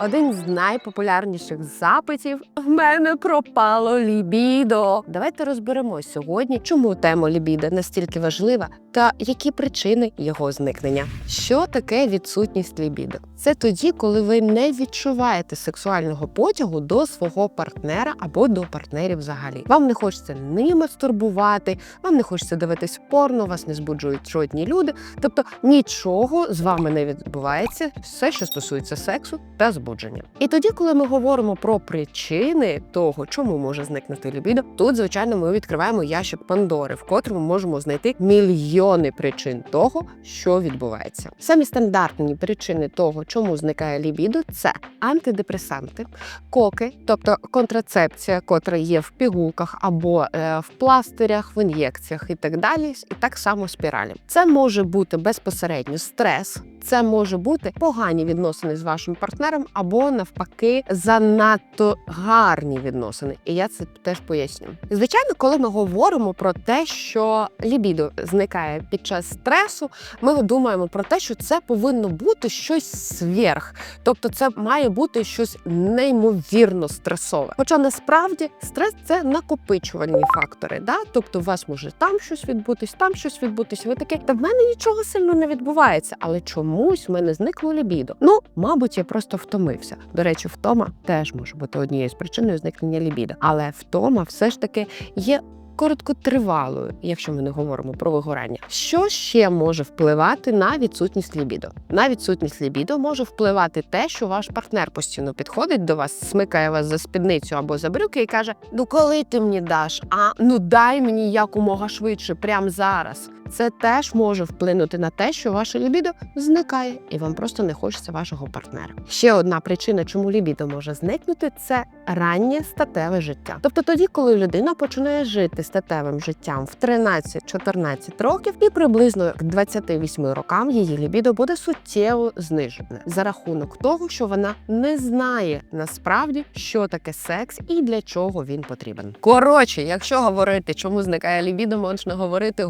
один з найпопулярніших запитів в мене пропало лібідо. Давайте розберемось сьогодні, чому тема лібідо настільки важлива та які причини його зникнення. Що таке відсутність лібідо? Це тоді, коли ви не відчуваєте сексуального потягу до свого партнера або до партнерів взагалі. Вам не хочеться ні мастурбувати, вам не хочеться дивитись порно, вас не збуджують жодні люди. Тобто нічого з вами не відбувається, все, що стосується сексу та збудження. І тоді, коли ми говоримо про причини того, чому може зникнути лібідо, тут звичайно ми відкриваємо ящик Пандори, в котрому можемо знайти мільйони причин того, що відбувається. Самі стандартні причини того, чому зникає лібідо, це антидепресанти, коки, тобто контрацепція, котра є в пігулках або е, в пластирях, в ін'єкціях і так далі, і так само спіралі. Це може бути безпосередньо стрес. Це може бути погані відносини з вашим партнером, або навпаки, занадто гарні відносини. І я це теж поясню. Звичайно, коли ми говоримо про те, що лібідо зникає під час стресу, ми думаємо про те, що це повинно бути щось сверх, тобто це має бути щось неймовірно стресове. Хоча насправді стрес це накопичувальні фактори. Да? Тобто, у вас може там щось відбутись, там щось відбутись. Ви таке, та в мене нічого сильно не відбувається, але чомусь в мене зникло лібідо. Ну, мабуть, я просто втомився. До речі, втома теж може бути однією з причиною зникнення лібідо. Але втома все ж таки є. Короткотривалою, якщо ми не говоримо про вигорання, що ще може впливати на відсутність лібідо? На відсутність лібідо може впливати те, що ваш партнер постійно підходить до вас, смикає вас за спідницю або за брюки і каже: Ну коли ти мені даш? А ну дай мені якомога швидше, прямо зараз. Це теж може вплинути на те, що ваше лібідо зникає, і вам просто не хочеться вашого партнера. Ще одна причина, чому лібідо може зникнути, це раннє статеве життя. Тобто тоді, коли людина починає жити статевим життям в 13-14 років, і приблизно к 28 рокам її лібідо буде суттєво знижене за рахунок того, що вона не знає насправді, що таке секс і для чого він потрібен. Коротше, якщо говорити, чому зникає лібідо, можна говорити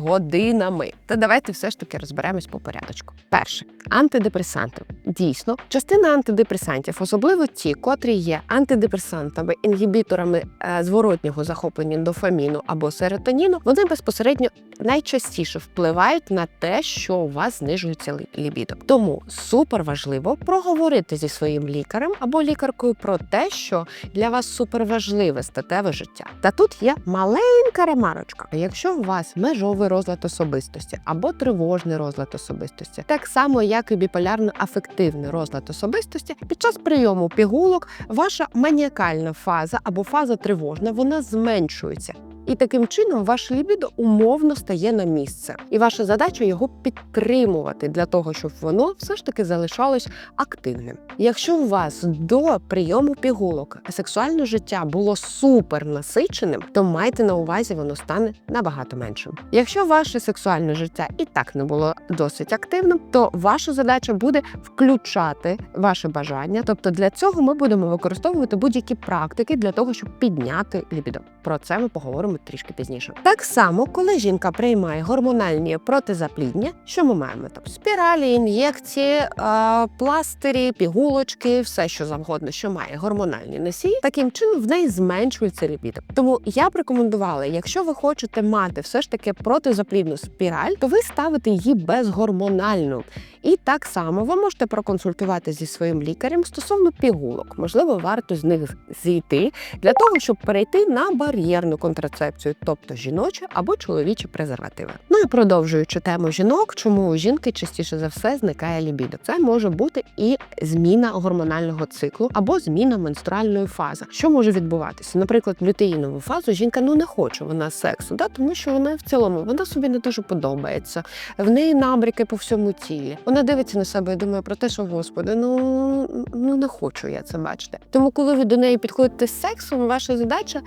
годинами. Та давайте все ж таки розберемось по порядочку. Перше антидепресанти. Дійсно, частина антидепресантів, особливо ті, котрі є антидепресантами, інгібіторами е, зворотнього захоплення дофаміну або серотоніну, вони безпосередньо найчастіше впливають на те, що у вас знижується лі- лібідо. Тому супер важливо проговорити зі своїм лікарем або лікаркою про те, що для вас супер важливе статеве життя. Та тут є маленька ремарочка. Якщо у вас межовий розлад особистості або тривожний розлад особистості, так само як і біполярно-афективний розлад особистості, під час прийому пігулок ваша маніакальна фаза або фаза тривожна вона зменшується. І таким чином ваше лібідо умовно стає на місце, і ваша задача його підтримувати для того, щоб воно все ж таки залишалось активним. Якщо у вас до прийому пігулок сексуальне життя було супер насиченим, то майте на увазі, воно стане набагато меншим. Якщо ваше сексуальне життя і так не було досить активним, то ваша задача буде включати ваше бажання. Тобто для цього ми будемо використовувати будь-які практики для того, щоб підняти лібідо. Про це ми поговоримо трішки пізніше. Так само, коли жінка приймає гормональні протизаплідня, що ми маємо там спіралі, ін'єкції, а, пластирі, пігулочки, все що завгодно, що має гормональні носії, таким чином в неї зменшується лібідо. Тому я б рекомендувала, якщо ви хочете мати все ж таки протизаплідну спіраль, то ви ставите її безгормональну. І так само ви можете проконсультувати зі своїм лікарем стосовно пігулок. Можливо, варто з них зійти для того, щоб перейти на бар'єрну контрацепцію, тобто жіночі або чоловічі презервативи. Ну і продовжуючи тему жінок, чому у жінки частіше за все зникає лібідо. Це може бути і зміна гормонального циклу або зміна менструальної фази. Що може відбуватися? Наприклад, в лютеїнову фазу жінка ну не хоче вона сексу, да тому що вона в цілому вона собі не дуже подобається. В неї набряки по всьому тілі. Вона дивиться на себе і думає про те, що господи, ну, ну не хочу я це бачити. Тому, коли ви до неї підходите з сексом, ваша задача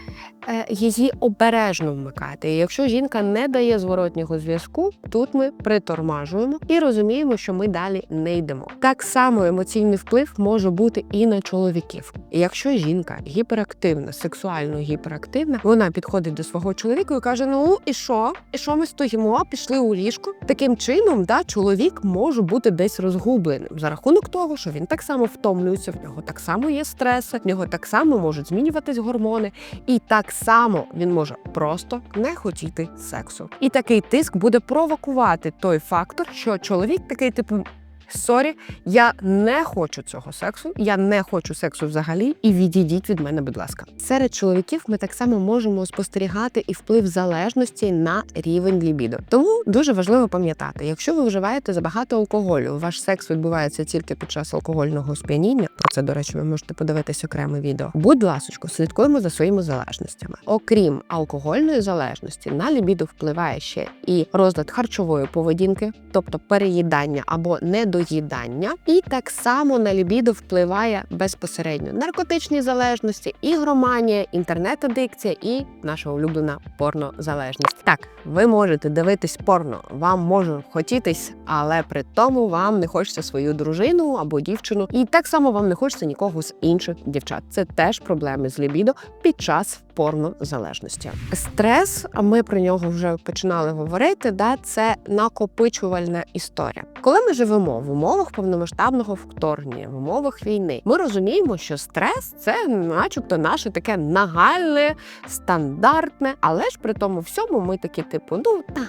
е, її обережно вмикати. І якщо жінка не дає зворотнього зв'язку, тут ми притормажуємо і розуміємо, що ми далі не йдемо. Так само емоційний вплив може бути і на чоловіків. І якщо жінка гіперактивна, сексуально гіперактивна, вона підходить до свого чоловіка і каже: Ну і що? І що ми стоїмо? Пішли у ліжко. Таким чином, да, чоловік може бути десь розгубленим за рахунок того, що він так само втомлюється, в нього так само є стреси, в нього так само можуть змінюватись гормони, і так само він може просто не хотіти сексу. І такий тиск буде провокувати той фактор, що чоловік такий типу. Сорі, я не хочу цього сексу, я не хочу сексу взагалі, і відійдіть від мене, будь ласка. Серед чоловіків ми так само можемо спостерігати і вплив залежності на рівень лібідо. Тому дуже важливо пам'ятати, якщо ви вживаєте забагато алкоголю, ваш секс відбувається тільки під час алкогольного сп'яніння. Про це, до речі, ви можете подивитись окреме відео. Будь ласочко, слідкуємо за своїми залежностями. Окрім алкогольної залежності, на лібідо впливає ще і розлад харчової поведінки, тобто переїдання або недоїдання, і так само на лібідо впливає безпосередньо наркотичні залежності, ігроманія, інтернет-адикція і наша улюблена порнозалежність. Так, ви можете дивитись порно, вам може хотітись, але при тому вам не хочеться свою дружину або дівчину, і так само вам не хочеться нікого з інших дівчат. Це теж проблеми з лібідо під час порнозалежності. Стрес, а ми про нього вже починали говорити. Да, це накопичувальна історія. Коли ми живемо в умовах повномасштабного вторгнення, в умовах війни, ми розуміємо, що стрес це, начебто, наше таке нагальне, стандартне, але ж при тому всьому ми такі, типу, ну та.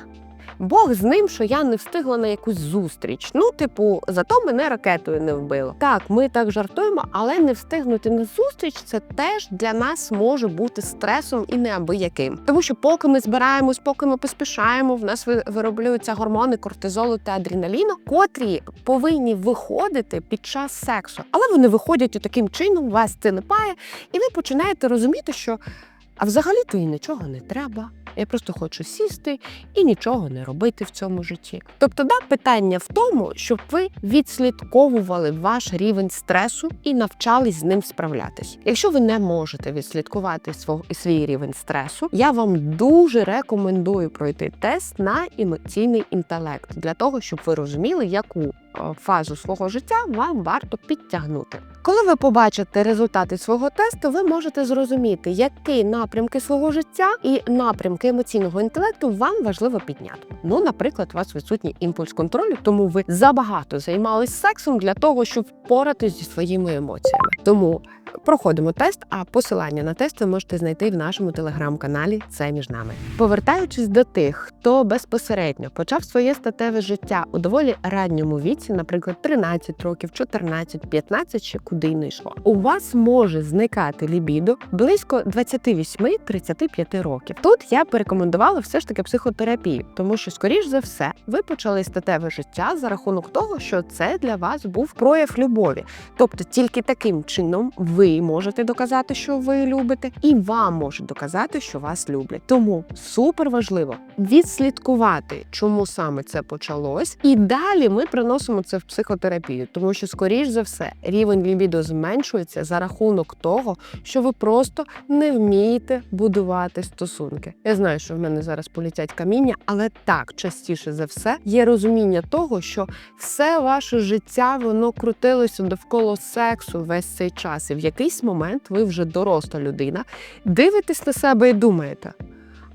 Бог з ним, що я не встигла на якусь зустріч. Ну, типу, зато мене ракетою не вбило. Так, ми так жартуємо, але не встигнути на зустріч це теж для нас може бути стресом і неабияким. Тому що поки ми збираємось, поки ми поспішаємо, в нас ви- вироблюються гормони кортизолу та адреналіну, котрі повинні виходити під час сексу. Але вони виходять таким чином, вас це липає, і ви починаєте розуміти, що а взагалі-то і нічого не треба. Я просто хочу сісти і нічого не робити в цьому житті. Тобто, да, питання в тому, щоб ви відслідковували ваш рівень стресу і навчались з ним справлятись. Якщо ви не можете відслідкувати свій рівень стресу, я вам дуже рекомендую пройти тест на емоційний інтелект для того, щоб ви розуміли, яку фазу свого життя вам варто підтягнути. Коли ви побачите результати свого тесту, ви можете зрозуміти, які напрямки свого життя і напрямки емоційного інтелекту вам важливо підняти. Ну, наприклад, у вас відсутній імпульс контролю, тому ви забагато займались сексом для того, щоб впоратись зі своїми емоціями. Тому проходимо тест, а посилання на тест ви можете знайти в нашому телеграм-каналі. Це між нами. Повертаючись до тих, хто безпосередньо почав своє статеве життя у доволі ранньому віці, наприклад, 13 років, 14, 15 чи куди не йшло. У вас може зникати лібідо близько 28-35 років. Тут я порекомендувала все ж таки психотерапію, тому що, скоріш за все, ви почали статеве життя за рахунок того, що це для вас був прояв любові. Тобто тільки таким чином ви можете доказати, що ви любите, і вам можуть доказати, що вас люблять. Тому супер важливо відслідкувати, чому саме це почалось, і далі ми приносимо це в психотерапію, тому що, скоріш за все, рівень лібідо зменшується за рахунок того, що ви просто не вмієте будувати стосунки. Я знаю, що в мене зараз полетять каміння, але так частіше за все є розуміння того, що все ваше життя воно крутилося довкола сексу весь цей час, і в якийсь момент ви вже доросла людина, дивитесь на себе і думаєте.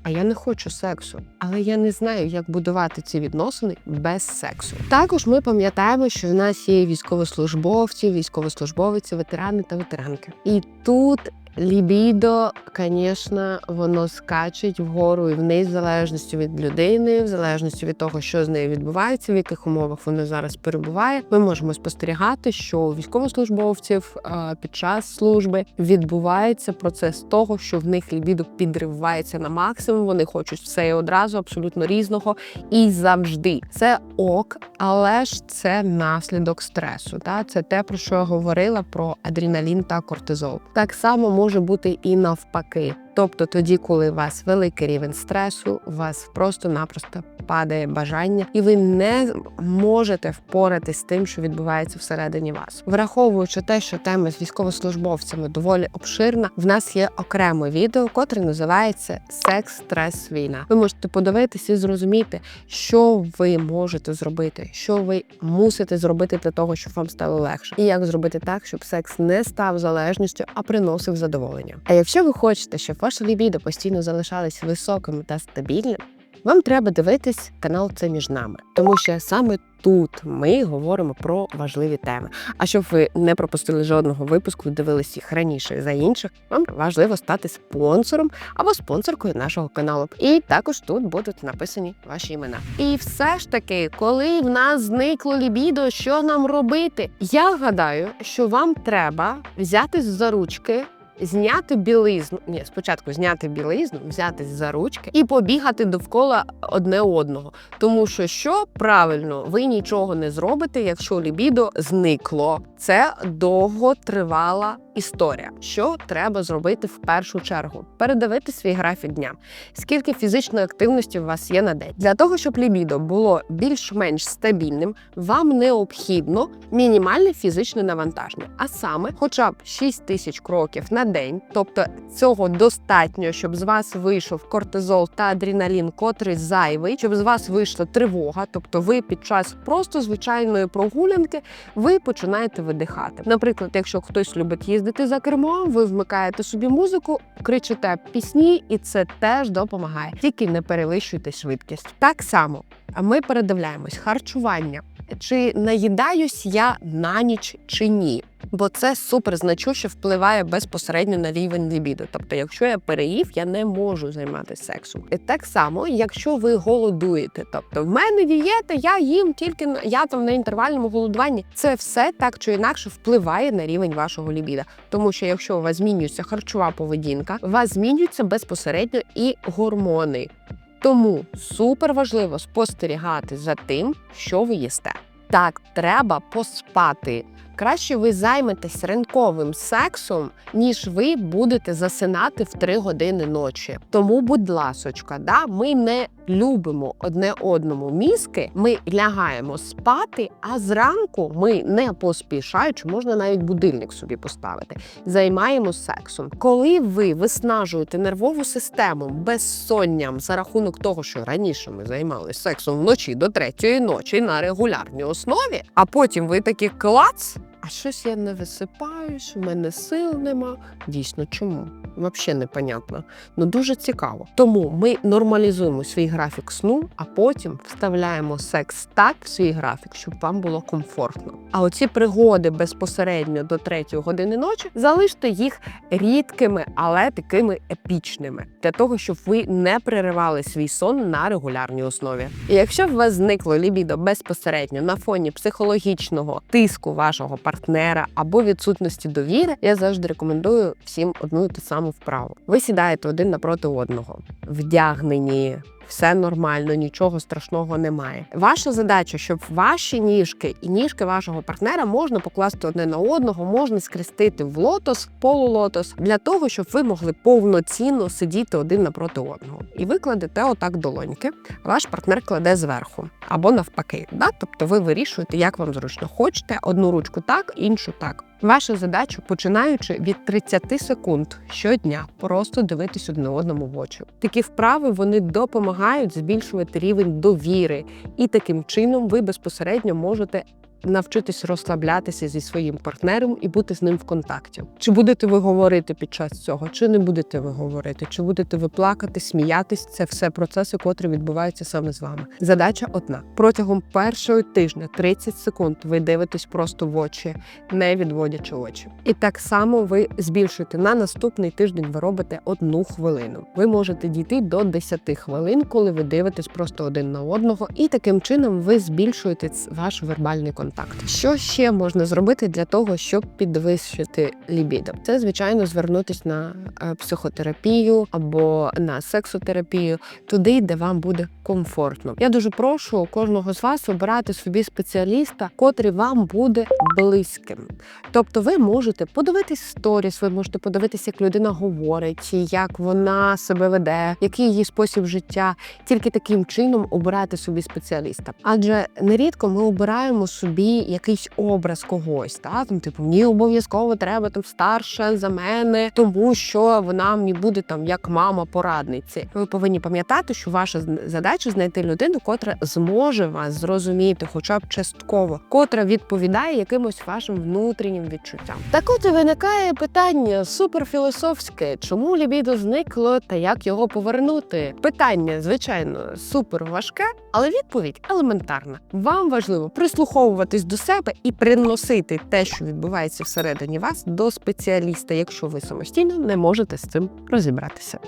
А я не хочу сексу, але я не знаю, як будувати ці відносини без сексу. Також ми пам'ятаємо, що в нас є військовослужбовці, військовослужбовиці, ветерани та ветеранки. І тут лібідо, звісно, воно скачить вгору і вниз в залежності від людини, в залежності від того, що з нею відбувається, в яких умовах вона зараз перебуває. Ми можемо спостерігати, що у військовослужбовців е, під час служби відбувається процес того, що в них лібідо підривається на максимум. Вони хочуть все і одразу, абсолютно різного і завжди. Це ок, але ж це наслідок стресу. Та це те, про що я говорила про адреналін та кортизол. Так само може бути і навпаки. Тобто тоді, коли у вас великий рівень стресу, у вас просто-напросто падає бажання, і ви не можете впоратись з тим, що відбувається всередині вас. Враховуючи те, що тема з військовослужбовцями доволі обширна, в нас є окреме відео, котре називається Секс, стрес, війна. Ви можете подивитися і зрозуміти, що ви можете зробити, що ви мусите зробити для того, щоб вам стало легше, і як зробити так, щоб секс не став залежністю, а приносив задоволення. А якщо ви хочете, щоб ваше лібідо постійно залишались високими та стабільними, вам треба дивитись канал Це між нами, тому що саме тут ми говоримо про важливі теми. А щоб ви не пропустили жодного випуску, дивились їх раніше за інших, вам важливо стати спонсором або спонсоркою нашого каналу. І також тут будуть написані ваші імена. І все ж таки, коли в нас зникло лібідо, що нам робити? Я гадаю, що вам треба взятись за ручки. Зняти білизну, ні, спочатку зняти білизну, взятись за ручки і побігати довкола одне одного. Тому що що правильно, ви нічого не зробите, якщо лібідо зникло. Це довготривала історія. Що треба зробити в першу чергу? Передавити свій графік дня. Скільки фізичної активності у вас є на день? Для того, щоб лібідо було більш-менш стабільним, вам необхідно мінімальне фізичне навантаження, а саме, хоча б 6 тисяч кроків на день. Тобто цього достатньо, щоб з вас вийшов кортизол та адреналін, котрий зайвий, щоб з вас вийшла тривога. Тобто, ви під час просто звичайної прогулянки ви починаєте видихати. Наприклад, якщо хтось любить їздити за кермом, ви вмикаєте собі музику, кричите пісні, і це теж допомагає. Тільки не перевищуйте швидкість. Так само ми передивляємось харчування. Чи наїдаюсь я на ніч чи ні? Бо це супер значуще впливає безпосередньо на рівень лібіду. Тобто, якщо я переїв, я не можу займатися сексом. І так само, якщо ви голодуєте, тобто в мене дієта, я їм тільки я там на інтервальному голодуванні. Це все так чи інакше впливає на рівень вашого лібіда. Тому що якщо у вас змінюється харчова поведінка, у вас змінюються безпосередньо і гормони. Тому супер важливо спостерігати за тим, що ви їсте. Так, треба поспати. Краще ви займетесь ринковим сексом, ніж ви будете засинати в 3 години ночі. Тому, будь ласочка, да, ми не любимо одне одному мізки, ми лягаємо спати, а зранку ми не поспішаючи, можна навіть будильник собі поставити. Займаємось сексом. Коли ви виснажуєте нервову систему безсонням за рахунок того, що раніше ми займалися сексом вночі до третьої ночі на регулярній основі, а потім ви такі клац. А щось я не висипаюсь, у мене сил нема. Дійсно, чому? Взагалі непонятно. Ну дуже цікаво. Тому ми нормалізуємо свій графік сну, а потім вставляємо секс так в свій графік, щоб вам було комфортно. А оці пригоди безпосередньо до третьої години ночі залиште їх рідкими, але такими епічними, для того, щоб ви не переривали свій сон на регулярній основі. І якщо в вас зникло лібідо безпосередньо на фоні психологічного тиску вашого партнера або відсутності довіри, я завжди рекомендую всім одну і ту саму вправу. Ви сідаєте один напроти одного, вдягнені. Все нормально, нічого страшного немає. Ваша задача, щоб ваші ніжки і ніжки вашого партнера можна покласти одне на одного, можна скрестити в лотос, полулотос, для того, щоб ви могли повноцінно сидіти один напроти одного. І ви кладете отак долоньки, ваш партнер кладе зверху або навпаки. Да? Тобто ви вирішуєте, як вам зручно. Хочете одну ручку так, іншу так. Ваша задача, починаючи від 30 секунд щодня, просто дивитись одне одному в очі. Такі вправи вони допомагають збільшувати рівень довіри, і таким чином ви безпосередньо можете навчитись розслаблятися зі своїм партнером і бути з ним в контакті. Чи будете ви говорити під час цього, чи не будете ви говорити, чи будете ви плакати, сміятись? Це все процеси, котрі відбуваються саме з вами. Задача одна: протягом першого тижня 30 секунд ви дивитесь просто в очі, не відводячи очі. І так само ви збільшуєте на наступний тиждень. Ви робите одну хвилину. Ви можете дійти до 10 хвилин, коли ви дивитесь просто один на одного, і таким чином ви збільшуєте ваш вербальний контакт. Контакт. Що ще можна зробити для того, щоб підвищити лібідо? Це звичайно звернутися на е, психотерапію або на сексотерапію, туди, де вам буде комфортно. Я дуже прошу кожного з вас обирати собі спеціаліста, котрий вам буде близьким. Тобто, ви можете подивитись сторіс, ви можете подивитися, як людина говорить, як вона себе веде, який її спосіб життя. Тільки таким чином обирати собі спеціаліста. Адже нерідко ми обираємо собі якийсь образ когось, та там, типу, мені обов'язково треба там старша за мене, тому що вона мені буде там як мама порадниці. Ви повинні пам'ятати, що ваша задача знайти людину, котра зможе вас зрозуміти, хоча б частково, котра відповідає якимось вашим внутрішнім відчуттям. Так от і виникає питання суперфілософське: чому лібідо зникло та як його повернути? Питання, звичайно, супер важке, але відповідь елементарна. Вам важливо прислуховуватись до себе і приносити те, що відбувається всередині вас, до спеціаліста, якщо ви самостійно не можете з цим розібратися.